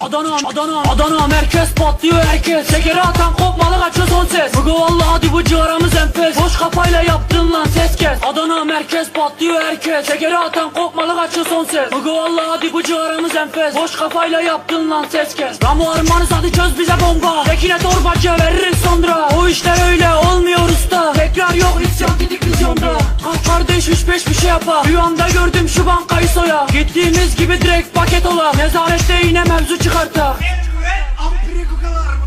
Adana, Adana, Adana merkez patlıyor herkes. Şekeri atan kopmalı kaçıyor son ses. Bugü valla hadi bu ciğaramız enfes. Boş kafayla yaptın lan ses kes. Adana merkez patlıyor herkes. Şekeri atan kopmalı kaçıyor son ses. Bugü valla hadi bu ciğaramız enfes. Boş kafayla yaptın lan ses kes. Ramo armanız hadi çöz bize bomba. Tekine torbacı veririz sonra. O işler kardeş üç beş bir şey yapar. Rüyamda gördüm şu bankayı soya Gittiğimiz gibi direkt paket ola Nezarette yine mevzu çıkarta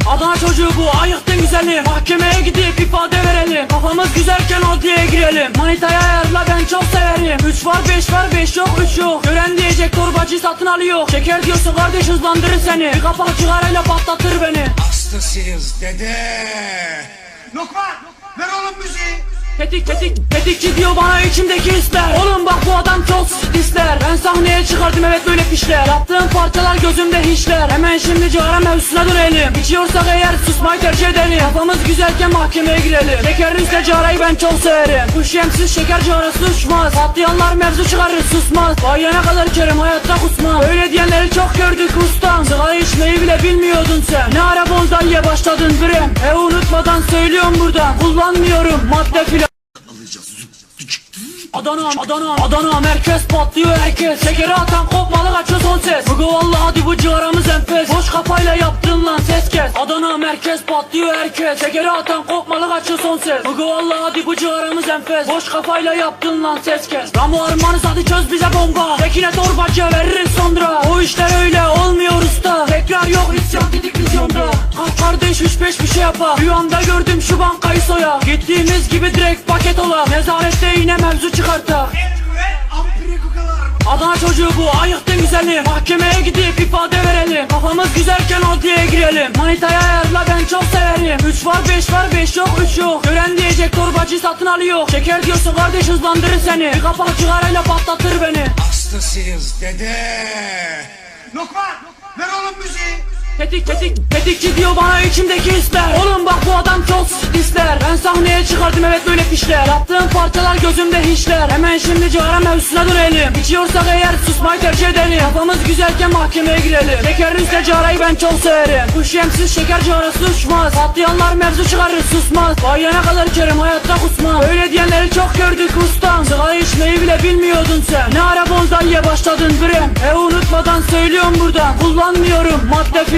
Adana çocuğu bu ayıktın güzeli Mahkemeye gidip ifade verelim. Kafamız güzelken adliyeye girelim. Manitaya ayarla ben çok severim. 3 var 5 var 5 yok 3 yok. Gören diyecek torbacı satın alıyor. Şeker diyorsun kardeş hızlandırır seni. Bir kapak cigarayla patlatır beni. Hastasıyız dede. Lokman ver oğlum müziği. Tetik tetik tetikçi diyor bana içimdeki hisler. Oğlum bak bu adam çok ister Ben sahneye çıkardım evet böyle fişler Yaptığım parçalar gözümde hiçler. Hemen şimdi cigara mevzusuna dönelim. İçiyorsak eğer susmayı tercih edelim. Kafamız güzelken mahkemeye girelim. Şekerliyse cigarayı ben çok severim. Kuş yemsiz şeker cigarası uçmaz. Patlayanlar mevzu çıkarır susmaz. Bayana kadar içerim hayatta kusmam. Öyle diyenleri çok gördük ustam. Sigara içmeyi bile bilmiyordun sen. Ne ara bonzaiye başladın bre? E unutmadan söylüyorum buradan. Kullanmıyorum madde filan Adana, Adana, Adana merkez patlıyor herkes. Şekeri atan kopmalı kaçıyor son ses. Bugü valla hadi bu ciğaramız enfes. Boş kafayla yaptın lan ses kes. Adana merkez patlıyor herkes. Şekeri atan kopmalı kaçıyor son ses. Bugü valla hadi bu ciğaramız enfes. Boş kafayla yaptın lan ses kes. Ramo armanız hadi çöz bize bomba. Tekine torbacı veririz sonra. O işler öyle olmuyor usta. Tekrar yok isyan dedik vizyonda. Kardeş üç beş bir şey yapar Rüyamda gördüm şu bankayı soya. Gittiğimiz gibi direkt paket ola. Nezarette yine mevzu çıkarta Adana çocuğu bu ayıktın güzeli. Mahkemeye gidip ifade verelim. Kafamız güzelken adliyeye girelim. Manitaya ayarla ben çok severim. 3 var 5 var 5 yok 3 yok. Gören diyecek torbacı satın alıyor. Şeker diyorsun kardeş hızlandırır seni. Bir kapak cigarayla patlatır beni. Hastasıyız dede. Lokman ver oğlum müziği. Tetik tetik tetikçi diyor bana içimdeki hisler. Oğlum bak bu adam sahneye çıkardım evet böyle fişler Yaptığım parçalar gözümde hiçler. Hemen şimdi cigara mevzusuna dönelim İçiyorsak eğer susmayı tercih edelim. Kafamız güzelken mahkemeye girelim. Şekerliyse cigarayı ben çok severim. Kuş yemsiz şeker cigarası uçmaz. Patlayanlar mevzu çıkarır susmaz. Bayana kadar içerim hayatta kusmam. Öyle diyenleri çok gördük ustam. Sigara içmeyi bile bilmiyordun sen. Ne ara bonzaiye başladın bre? E unutmadan söylüyorum buradan. Kullanmıyorum madde filan